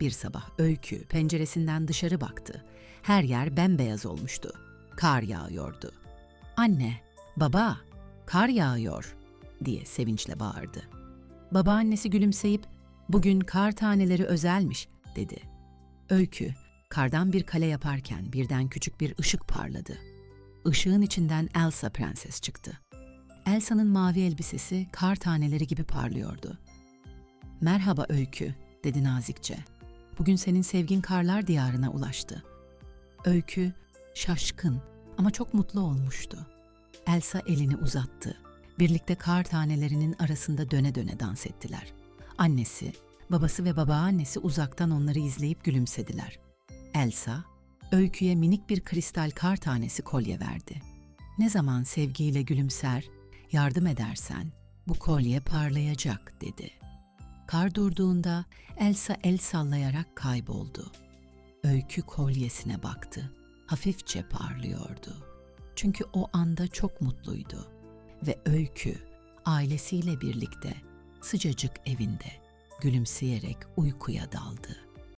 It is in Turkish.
Bir sabah Öykü penceresinden dışarı baktı. Her yer bembeyaz olmuştu. Kar yağıyordu. Anne, baba, kar yağıyor diye sevinçle bağırdı. Babaannesi gülümseyip bugün kar taneleri özelmiş dedi. Öykü kardan bir kale yaparken birden küçük bir ışık parladı. Işığın içinden Elsa prenses çıktı. Elsa'nın mavi elbisesi kar taneleri gibi parlıyordu. Merhaba Öykü, dedi nazikçe. Bugün senin sevgin karlar diyarına ulaştı. Öykü şaşkın ama çok mutlu olmuştu. Elsa elini uzattı. Birlikte kar tanelerinin arasında döne döne dans ettiler. Annesi, babası ve babaannesi uzaktan onları izleyip gülümsediler. Elsa, Öykü'ye minik bir kristal kar tanesi kolye verdi. Ne zaman sevgiyle gülümser, yardım edersen bu kolye parlayacak dedi. Kar durduğunda Elsa el sallayarak kayboldu. Öykü kolyesine baktı. Hafifçe parlıyordu. Çünkü o anda çok mutluydu ve Öykü ailesiyle birlikte sıcacık evinde gülümseyerek uykuya daldı.